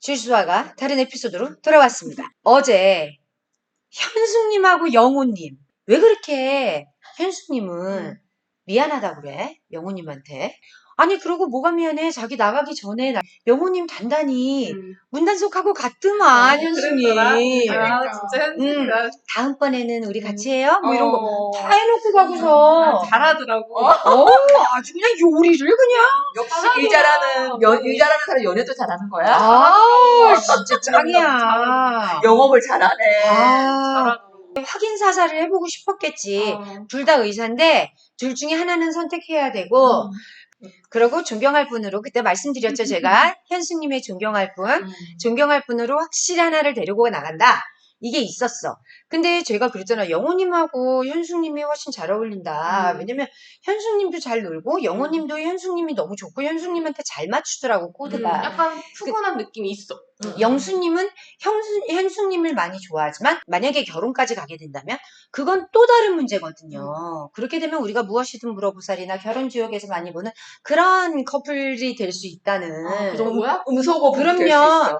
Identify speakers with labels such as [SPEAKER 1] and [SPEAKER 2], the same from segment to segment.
[SPEAKER 1] 질수아가 다른 에피소드로 돌아왔습니다. 어제 현숙님하고 영호님. 왜 그렇게 현숙님은 미안하다 그래? 영호님한테 아니 그러고 뭐가 미안해 자기 나가기 전에 나- 영호님 단단히
[SPEAKER 2] 음.
[SPEAKER 1] 문단속하고 갔더만
[SPEAKER 2] 어.
[SPEAKER 3] 그러니까.
[SPEAKER 2] 아, 진짜 현숙이가
[SPEAKER 1] 다음번에는 우리 같이 해요? 뭐 이런 거
[SPEAKER 2] 어.
[SPEAKER 1] 다 해놓고 가고서
[SPEAKER 2] 아, 잘하더라고.
[SPEAKER 1] 어, 아주 그냥 요리를 그냥
[SPEAKER 3] 역시 일 잘하는 연, 일 잘하는 사람 연애도 잘하는 거야.
[SPEAKER 1] 아 진짜 짱이야
[SPEAKER 3] 영업을 잘하네.
[SPEAKER 1] 아,
[SPEAKER 2] 잘하더라고.
[SPEAKER 1] 확인 사살을 해보고 싶었겠지
[SPEAKER 2] 어.
[SPEAKER 1] 둘 다 의사인데 둘 중에 하나는 선택해야 되고
[SPEAKER 3] 음.
[SPEAKER 1] 그러고 존경할 분으로 그때 말씀드렸죠 제가. 현수님의 존경할 분.
[SPEAKER 2] 음.
[SPEAKER 1] 존경할 분으로 확실히 하나를 데리고 나간다. 이게 있었어. 근데 제가 그랬잖아. 영호님하고 현숙님이 훨씬 잘 어울린다.
[SPEAKER 2] 음.
[SPEAKER 1] 왜냐면 현숙님도 잘 놀고 영호님도 현숙님이 너무 좋고 현숙님한테 잘 맞추더라고
[SPEAKER 2] 음,
[SPEAKER 1] 코드가.
[SPEAKER 2] 약간 푸근한 느낌이 있어.
[SPEAKER 1] 영수님은 현수, 현숙님을 많이 좋아하지만 만약에 결혼까지 가게 된다면 그건 또 다른 문제거든요. 그렇게 되면 우리가 무엇이든 물어보살이나 결혼 지역에서 많이 보는 그런 커플이 될 수 있다는
[SPEAKER 2] 아, 그 정도야?
[SPEAKER 3] 음소거
[SPEAKER 1] 그럼요.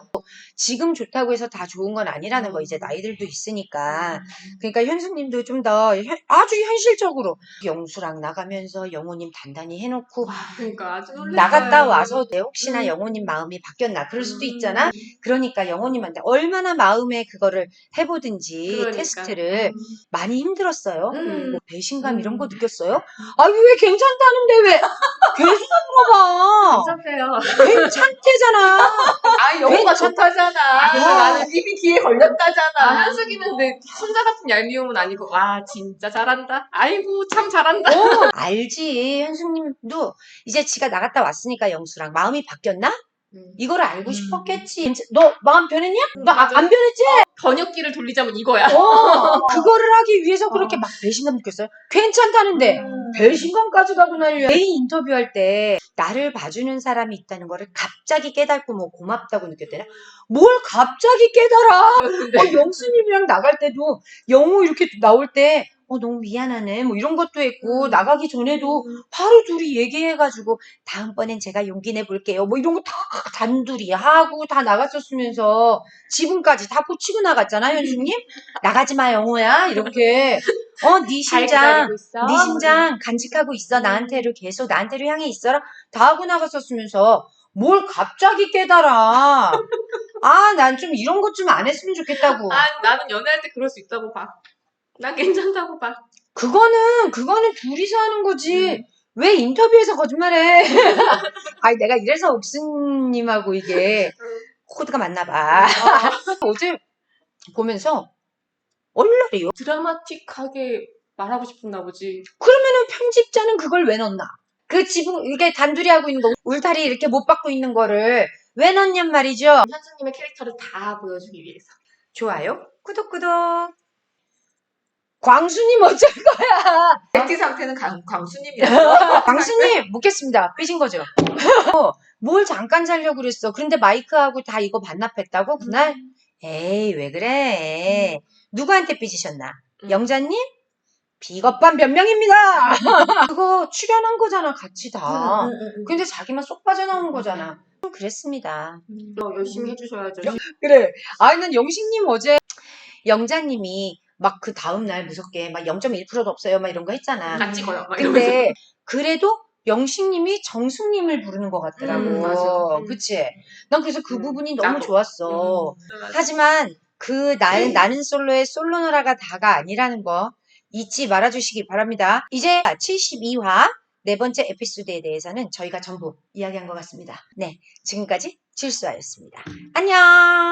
[SPEAKER 1] 지금 좋다고 해서 다 좋은 건 아니라는 거
[SPEAKER 2] 음.
[SPEAKER 1] 이제 나이들도 있으니까 그러니까 현숙님도 좀 더 아주 현실적으로 영수랑 나가면서 영호님 단단히 해놓고
[SPEAKER 2] 그러니까 아주 놀랐어요.
[SPEAKER 1] 나갔다 와서 내 혹시나
[SPEAKER 2] 음.
[SPEAKER 1] 영호님 마음이 바뀌었나 그럴 수도
[SPEAKER 2] 음.
[SPEAKER 1] 있잖아. 그러니까 영호님한테 얼마나 마음에 그거를 해보든지
[SPEAKER 2] 그러니까.
[SPEAKER 1] 테스트를 많이 힘들었어요.
[SPEAKER 2] 음.
[SPEAKER 1] 뭐 배신감
[SPEAKER 2] 음.
[SPEAKER 1] 이런 거 느꼈어요? 아유 왜 괜찮다는데 왜 계속 물어봐.
[SPEAKER 2] 괜찮대요.
[SPEAKER 1] 괜찮대잖아.
[SPEAKER 3] 아, 영어가 좋다잖아.
[SPEAKER 1] 그래서
[SPEAKER 3] 나는 입이 귀에 걸렸다잖아.
[SPEAKER 2] 아, 현숙이는 내 손자 같은 얄미움은 아니고, 와, 진짜 잘한다. 아이고, 참 잘한다.
[SPEAKER 1] 어, 알지. 현숙님도 이제 지가 나갔다 왔으니까 영수랑 마음이 바뀌었나? 이걸 알고
[SPEAKER 3] 음.
[SPEAKER 1] 싶었겠지. 너 마음 변했냐? 너
[SPEAKER 2] 맞아.
[SPEAKER 1] 안 변했지?
[SPEAKER 2] 번역기를 돌리자면 이거야.
[SPEAKER 1] 어, 그거를 하기 위해서 그렇게 막 배신감 느꼈어요. 괜찮다는데
[SPEAKER 3] 음.
[SPEAKER 1] 배신감까지 가고 난리야. 개인 인터뷰할 때 나를 봐주는 사람이 있다는 거를 갑자기 깨닫고 뭐 고맙다고 느꼈대나? 뭘 갑자기 깨달아? 어, 영수님이랑 나갈 때도 영호 이렇게 나올 때 어, 너무 미안하네. 뭐 이런 것도 했고, 나가기 전에도 바로 둘이 얘기해가지고, 다음번엔 제가 용기 내볼게요. 뭐 이런 거 다 단둘이 하고 다 나갔었으면서, 지분까지 다 고치고 나갔잖아, 현수님? 나가지 마, 영호야. 이렇게. 어, 네
[SPEAKER 2] 있어.
[SPEAKER 1] 네 심장 간직하고 있어. 나한테를 계속 나한테로 향해 있어라. 다 하고 나갔었으면서, 뭘 갑자기 깨달아. 아, 난 좀 이런 것 좀 안 했으면 좋겠다고.
[SPEAKER 2] 아, 나는 연애할 때 그럴 수 있다고 봐. 난 괜찮다고 봐.
[SPEAKER 1] 그거는, 그거는 둘이서 하는 거지. 왜 인터뷰에서 거짓말해? 아니, 내가 이래서 옥수님하고 이게 코드가 맞나 봐. 어제 보면서, 얼라리요.
[SPEAKER 2] 드라마틱하게 말하고 싶었나 보지.
[SPEAKER 1] 그러면은 편집자는 그걸 왜 넣나? 그 지붕, 이게 단둘이 하고 있는 거, 울타리 이렇게 못 받고 있는 거를 왜 넣냔 말이죠.
[SPEAKER 2] 현수님의 캐릭터를 다 보여주기 위해서.
[SPEAKER 1] 좋아요. 구독, 구독. 광수님 어쩔 거야?
[SPEAKER 3] 액티 상태는 강, 광수님이야.
[SPEAKER 1] 광수님 묻겠습니다. 삐진 거죠? 어, 뭘 잠깐 살려고 그랬어. 그런데 마이크하고 다 이거 반납했다고 그날? 에이 왜 그래? 누구한테 삐지셨나?
[SPEAKER 2] 음.
[SPEAKER 1] 영자님? 비겁반 변명입니다. 그거 출연한 거잖아 같이 다. 근데 자기만 쏙 빠져나온 거잖아. 그랬습니다.
[SPEAKER 2] 어, 열심히 해주셔야죠.
[SPEAKER 1] 그래. 아니, 난 영식님 어제 영자님이 막 그 다음날 무섭게 막 0.1%도 없어요. 막 이런 거 했잖아.
[SPEAKER 2] 다 찍어요. 막.
[SPEAKER 1] 근데 그래도 영식님이 정숙님을 부르는 것 같더라고.
[SPEAKER 2] 음, 맞아. 음.
[SPEAKER 1] 그치? 난 그래서 그
[SPEAKER 2] 음,
[SPEAKER 1] 부분이 너무
[SPEAKER 2] 나도.
[SPEAKER 1] 좋았어.
[SPEAKER 2] 음.
[SPEAKER 1] 하지만 그 나는, 나는 솔로의 솔로 노라가 다가 아니라는 거 잊지 말아주시기 바랍니다. 이제 72화 네 번째 에피소드에 대해서는 저희가 전부 이야기한 것 같습니다. 네. 지금까지 질수아였습니다. 안녕!